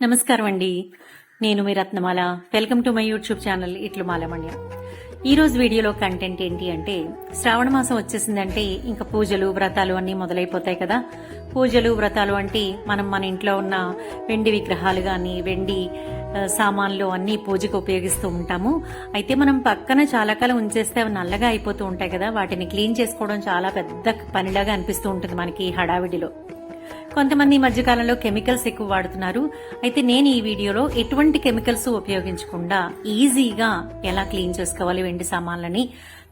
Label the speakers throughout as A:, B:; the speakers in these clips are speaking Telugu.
A: నమస్కారం అండి నేను మీ Ratnamala. Welcome to my YouTube channel ఇట్లు మాలమణ్య. ఈ రోజు వీడియోలో కంటెంట్ ఏంటి అంటే శ్రావణ మాసం వచ్చేసిందంటే ఇంకా పూజలు వ్రతాలు అన్నీ మొదలైపోతాయి కదా. పూజలు వ్రతాలు అంటే మనం మన ఇంట్లో ఉన్న వెండి విగ్రహాలు కానీ వెండి సామాన్లు అన్నీ పూజకు ఉపయోగిస్తూ ఉంటాము. అయితే మనం పక్కన చాలా కాలం ఉంచేస్తే అవి నల్లగా అయిపోతూ ఉంటాయి కదా. వాటిని క్లీన్ చేసుకోవడం చాలా పెద్ద పనిలాగా అనిపిస్తూ ఉంటుంది మనకి హడావిడిలో. కొంతమంది ఈ మధ్యకాలంలో కెమికల్స్ ఎక్కువ వాడుతున్నారు. అయితే నేను ఈ వీడియోలో ఎటువంటి కెమికల్స్ ఉపయోగించకుండా ఈజీగా ఎలా క్లీన్ చేసుకోవాలి వెండి సామాన్లని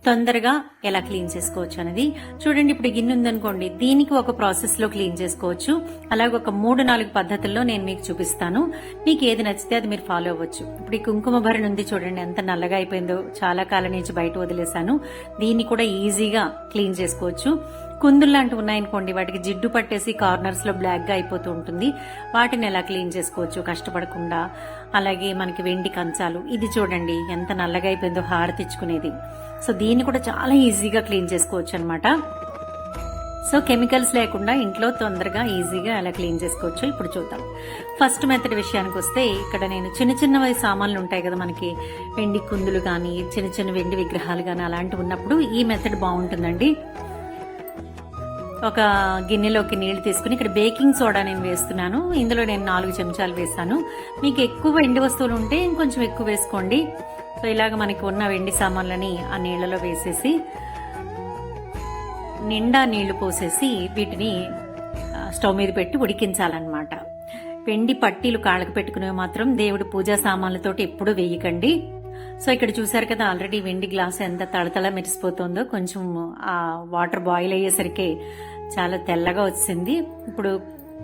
A: తొందరగా ఎలా క్లీన్ చేసుకోవచ్చు అనేది చూడండి. ఇప్పుడు గిన్నె ఉందనుకోండి దీనికి ఒక ప్రాసెస్లో క్లీన్ చేసుకోవచ్చు. అలాగే ఒక మూడు నాలుగు పద్ధతుల్లో నేను మీకు చూపిస్తాను. మీకు ఏది నచ్చితే అది మీరు ఫాలో అవ్వచ్చు. ఇప్పుడు ఈ కుంకుమ భరణ ఉంది చూడండి ఎంత నల్లగా అయిపోయిందో. చాలా కాలం నుంచి బయట వదిలేశాను. దీన్ని కూడా ఈజీగా క్లీన్ చేసుకోవచ్చు. కుందులు లాంటివి ఉన్నాయనుకోండి వాటికి జిడ్డు పట్టేసి కార్నర్స్లో బ్లాక్గా అయిపోతూ ఉంటుంది. వాటిని ఎలా క్లీన్ చేసుకోవచ్చు? కష్టపడకుండా. అలాగే మనకి వెండి కంచాలు. ఇది చూడండి ఎంత నల్లగా అయిపోయిందో హారతిచ్చుకునేది సో దీన్ని కూడా చాలా ఈజీగా క్లీన్ చేసుకోవచ్చు అనమాట సో కెమికల్స్ లేకుండా ఇంట్లో తొందరగా ఈజీగా ఎలా క్లీన్ చేసుకోవచ్చు ఇప్పుడు చూద్దాం. ఫస్ట్ మెథడ్ విషయానికి వస్తే ఇక్కడ నేను చిన్న చిన్న సామాన్లు ఉంటాయి కదా మనకి. వెండి కుందులు కానీ చిన్న చిన్న వెండి విగ్రహాలు కానీ అలాంటివి ఉన్నప్పుడు ఈ మెథడ్ బాగుంటుందండి. ఒక గిన్నెలోకి నీళ్ళు తీసుకుని ఇక్కడ బేకింగ్ సోడా నేను వేస్తున్నాను. ఇందులో నేను నాలుగు చెంచాలు వేసాను మీకు ఎక్కువ వెండి వస్తువులు ఉంటే ఇంకొంచెం ఎక్కువ వేసుకోండి. సో ఇలాగ మనకి ఉన్న వెండి సామాన్లని ఆ నీళ్ళలో వేసేసి నిండా నీళ్ళు పోసేసి వీటిని స్టవ్ మీద పెట్టి ఉడికించాలన్నమాట. వెండి పట్టీలు కాళ్ళకు పెట్టుకునేవి మాత్రం దేవుడి పూజా సామాన్లతోటి ఎప్పుడూ వేయకండి. సో ఇక్కడ చూసారు కదా ఆల్రెడీ వెండి గ్లాస్ ఎంత తడతల మెరిసిపోతుందో కొంచెం ఆ వాటర్ బాయిల్ అయ్యేసరికి చాలా తెల్లగా వచ్చింది. ఇప్పుడు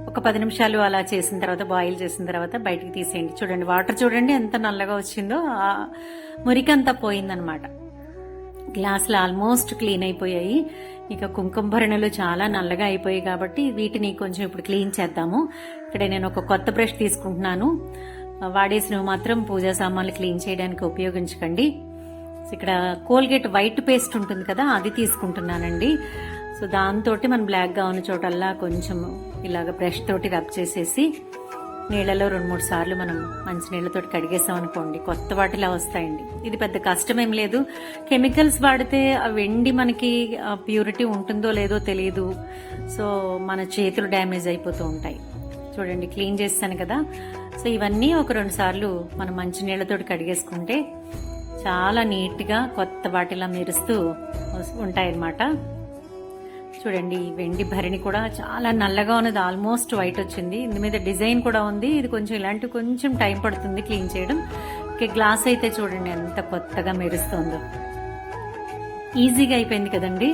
A: ఒక పది నిమిషాలు అలా చేసిన తర్వాత బాయిల్ చేసిన తర్వాత బయటికి తీసేయండి. చూడండి వాటర్ చూడండి ఎంత నల్లగా వచ్చిందో. ఆ మురికంతా పోయిందనమాట. గ్లాసులు ఆల్మోస్ట్ క్లీన్ అయిపోయాయి. ఇక కుంకుమ భరణలు చాలా నల్లగా అయిపోయాయి కాబట్టి వీటిని కొంచెం ఇప్పుడు క్లీన్ చేద్దాము. ఇక్కడ నేను ఒక కొత్త బ్రష్ తీసుకుంటున్నాను. వాడేసినవి మాత్రం పూజా సామాన్లు క్లీన్ చేయడానికి ఉపయోగించకండి. ఇక్కడ కోల్గేట్ వైట్ పేస్ట్ ఉంటుంది కదా అది తీసుకుంటున్నానండి. సో దాంతో మనం బ్లాక్గా ఉన్న చోటల్లా కొంచెం ఇలాగ బ్రష్ తోటి రబ్ చేసేసి నీళ్ళలో రెండు మూడు సార్లు మనం మంచి నీళ్ళతో కడిగేసాం అనుకోండి. కొత్త వాటిలా వస్తాయండి. ఇది పెద్ద కష్టమేం లేదు. కెమికల్స్ వాడితే ఆ వెండి మనకి ప్యూరిటీ ఉంటుందో లేదో తెలియదు సో మన చేతులు డ్యామేజ్ అయిపోతూ ఉంటాయి. చూడండి క్లీన్ చేస్తాను కదా. సో ఇవన్నీ ఒక రెండు సార్లు మనం మంచి నీళ్ళతోటి కడిగేసుకుంటే చాలా నీట్గా కొత్త వాటిలా మెరుస్తూ ఉంటాయన్నమాట. చూడండి వెండి భరణి కూడా చాలా నల్లగా ఉన్నది ఆల్మోస్ట్ వైట్ వచ్చింది. ఇందు మీద డిజైన్ కూడా ఉంది. ఇది కొంచెం ఇలాంటి కొంచెం టైం పడుతుంది క్లీన్ చేయడం. గ్లాస్ అయితే చూడండి ఎంత కొత్తగా మెరుస్తుందో. ఈజీగా అయిపోయింది కదండి.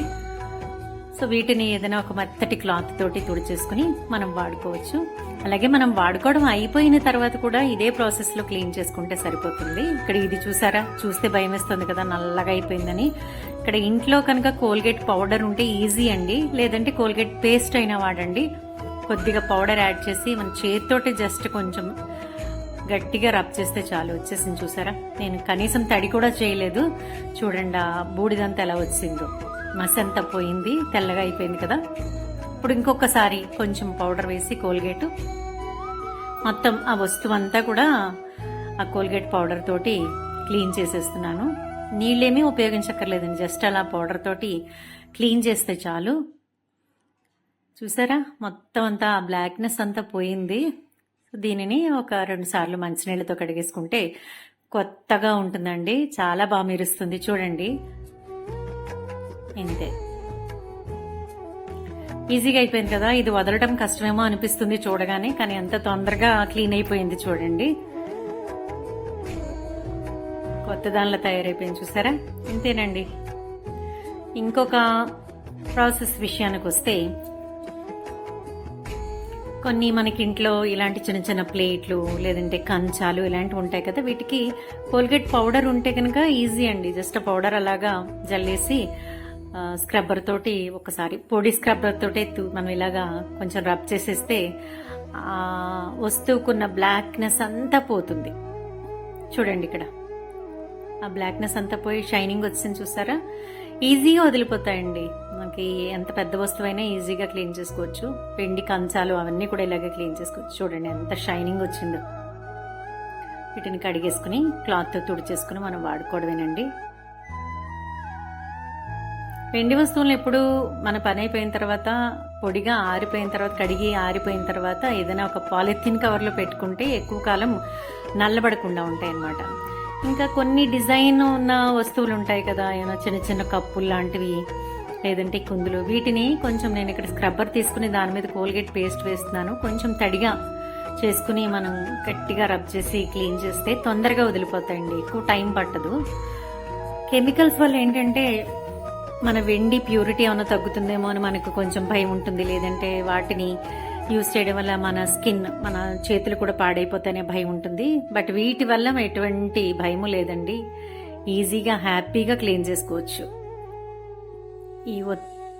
A: సో వీటిని ఏదైనా ఒక మెత్తటి క్లాత్ తోటి తుడిచేసుకుని మనం వాడుకోవచ్చు. అలాగే మనం వాడుకోవడం అయిపోయిన తర్వాత కూడా ఇదే ప్రాసెస్లో క్లీన్ చేసుకుంటే సరిపోతుంది. ఇక్కడ ఇది చూసారా? చూస్తే భయం వేస్తుంది కదా నల్లగా అయిపోయిందని. ఇక్కడ ఇంట్లో కనుక కోల్గేట్ పౌడర్ ఉంటే ఈజీ అండి. లేదంటే కోల్గేట్ పేస్ట్ అయినా వాడండి. కొద్దిగా పౌడర్ యాడ్ చేసి మన చేతితోటి జస్ట్ కొంచెం గట్టిగా రబ్ చేస్తే చాలు. వచ్చేసింది చూసారా? నేను కనీసం తడి కూడా చేయలేదు. చూడండి ఆ బూడిదంతా ఎలా వచ్చిందో. మసి పోయింది తెల్లగా అయిపోయింది కదా. ఇప్పుడు ఇంకొకసారి కొంచెం పౌడర్ వేసి కోల్గేట్ మొత్తం ఆ వస్తువు అంతా కూడా ఆ కోల్గేట్ పౌడర్ తోటి క్లీన్ చేసేస్తున్నాను. నీళ్ళేమీ ఉపయోగించక్కర్లేదండి. జస్ట్ అలా పౌడర్ తోటి క్లీన్ చేస్తే చాలు. చూసారా? మొత్తం అంతా ఆ బ్లాక్నెస్ అంతా పోయింది. దీనిని ఒక రెండు సార్లు మంచినీళ్ళతో కడిగేసుకుంటే కొత్తగా ఉంటుందండి. చాలా బాగా మెరుస్తుంది. చూడండి. ఇంతే. ఈజీగా అయిపోయింది కదా ఇది వదలటం కష్టమేమో అనిపిస్తుంది చూడగానే కానీ ఎంత తొందరగా క్లీన్ అయిపోయింది చూడండి. కొత్త దానిలో తయారైపోయింది చూసారా? ఇంతేనండి. ఇంకొక ప్రాసెస్ విషయానికి వస్తే కొన్ని మనకి ఇంట్లో ఇలాంటి చిన్న చిన్న ప్లేట్లు లేదంటే కంచాలు ఇలాంటివి ఉంటాయి కదా వీటికి కోల్గేట్ పౌడర్ ఉంటే కనుక ఈజీ అండి. జస్ట్ పౌడర్ అలాగా జల్లేసి స్క్రబ్బర్ తోటి ఒకసారి పొడి స్క్రబ్బర్ తోటి మనం ఇలాగా కొంచెం రబ్ చేసేస్తే వస్తువుకున్న బ్లాక్నెస్ అంతా పోతుంది. చూడండి ఇక్కడ. ఆ బ్లాక్నెస్ అంతా పోయి షైనింగ్ వచ్చింది చూసారా? ఈజీగా వదిలిపోతాయండి. మనకి ఎంత పెద్ద వస్తువైనా ఈజీగా క్లీన్ చేసుకోవచ్చు. పిండి కంచాలు అవన్నీ కూడా ఇలాగే క్లీన్ చేసుకోవచ్చు. చూడండి ఎంత షైనింగ్ వచ్చిందో. వీటిని కడిగేసుకుని క్లాత్తో తుడిచేసుకుని మనం వాడుకోవడమేనండి. పిండి వస్తువులను ఎప్పుడు మన పని అయిపోయిన తర్వాత పొడిగా ఆరిపోయిన తర్వాత కడిగి ఆరిపోయిన తర్వాత ఏదైనా ఒక పాలిథిన్ కవర్లో పెట్టుకుంటే ఎక్కువ కాలం నల్లబడకుండా ఉంటాయి అన్నమాట ఇంకా కొన్ని డిజైన్ ఉన్న వస్తువులు ఉంటాయి కదా ఏమైనా చిన్న చిన్న కప్పులు లాంటివి లేదంటే కుందులు. వీటిని కొంచెం నేను ఇక్కడ స్క్రబ్బర్ తీసుకుని దాని మీద కోల్గేట్ పేస్ట్ వేస్తున్నాను. కొంచెం తడిగా చేసుకుని మనం గట్టిగా రబ్ చేసి క్లీన్ చేస్తే తొందరగా వదిలిపోతాయండి. ఎక్కువ టైం పట్టదు. కెమికల్స్ వల్ల ఏంటంటే మన వెండి ప్యూరిటీ ఏమైనా తగ్గుతుందేమో అని మనకు కొంచెం భయం ఉంటుంది. లేదంటే వాటిని యూజ్ చేయడం వల్ల మన స్కిన్ మన చేతులు కూడా పాడైపోతాయనే భయం ఉంటుంది. బట్ వీటి వల్ల ఎటువంటి భయము లేదండి. ఈజీగా హ్యాపీగా క్లీన్ చేసుకోవచ్చు. ఈ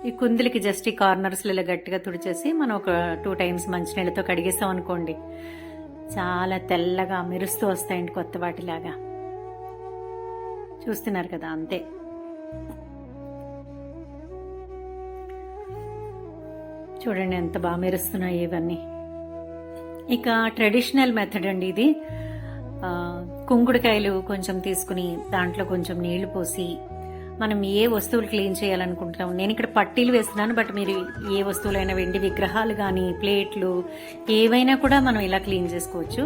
A: ఈ కుందులకి జస్ట్ ఈ కార్నర్స్లో ఇలా గట్టిగా తుడిచేసి మనం ఒక టూ టైమ్స్ మంచినీళ్ళతో కడిగేస్తాం అనుకోండి. చాలా తెల్లగా మెరుస్తూ వస్తాయండి కొత్త వాటిలాగా. చూస్తున్నారు కదా అంతే. చూడండి ఎంత బాగా మెరుస్తున్నాయి ఇవన్నీ. ఇక ట్రెడిషనల్ మెథడ్ అండి ఇది. కుంకుడుకాయలు కొంచెం తీసుకుని దాంట్లో కొంచెం నీళ్ళు పోసి మనం ఏ వస్తువులు క్లీన్ చేయాలనుకుంటున్నాం నేను ఇక్కడ పట్టీలు వేస్తున్నాను బట్ మీరు ఏ వస్తువులైనా వెండి విగ్రహాలు కానీ ప్లేట్లు ఏవైనా కూడా మనం ఇలా క్లీన్ చేసుకోవచ్చు.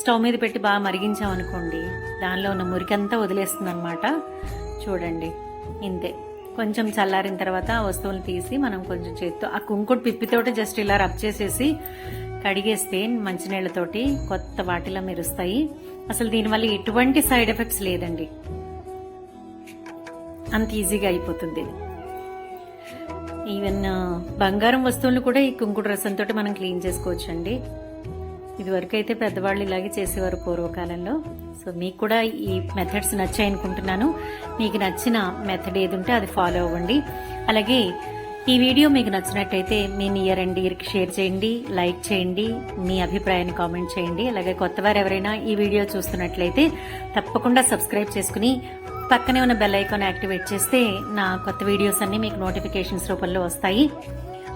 A: స్టవ్ మీద పెట్టి బాగా మరిగించామనుకోండి దానిలో ఉన్న మురికంతా వదిలేస్తుంది అనమాట చూడండి ఇంతే. కొంచెం చల్లారిన తర్వాత ఆ వస్తువులు తీసి మనం కొంచెం చేత్తో ఆ కుంకుడు పిప్పితోటి జస్ట్ ఇలా రబ్ చేసేసి కడిగేస్తే మంచినీళ్ళతోటి కొత్త వాటిలో మెరుస్తాయి. అసలు దీనివల్ల ఎటువంటి సైడ్ ఎఫెక్ట్స్ లేదండి. అంత ఈజీగా అయిపోతుంది ఈవెన్ బంగారం వస్తువులను కూడా ఈ కుంకుడు రసంతో మనం క్లీన్ చేసుకోవచ్చు అండి ఇదివరకు అయితే పెద్దవాళ్ళు ఇలాగే చేసేవారు పూర్వకాలంలో. సో మీకు కూడా ఈ మెథడ్స్ నచ్చాయి అనుకుంటున్నాను. మీకు నచ్చిన మెథడ్ ఏది ఉంటే అది ఫాలో అవ్వండి. అలాగే ఈ వీడియో మీకు నచ్చినట్టయితే మీ నియర్ అండ్ ఇయర్కి షేర్ చేయండి లైక్ చేయండి మీ అభిప్రాయాన్ని కామెంట్ చేయండి. అలాగే కొత్తవారు ఎవరైనా ఈ వీడియో చూస్తున్నట్లయితే తప్పకుండా సబ్స్క్రైబ్ చేసుకుని పక్కనే ఉన్న బెల్ ఐకాన్ యాక్టివేట్ చేస్తే నా కొత్త వీడియోస్ అన్నీ మీకు నోటిఫికేషన్స్ రూపంలో వస్తాయి.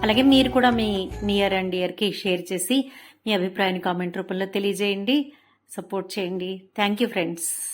A: అలాగే మీరు కూడా మీ నియర్ అండ్ ఇయర్కి షేర్ చేసి మీ అభిప్రాయాన్ని కామెంట్ రూపంలో తెలియజేయండి. సపోర్ట్ చేయండి. Thank you friends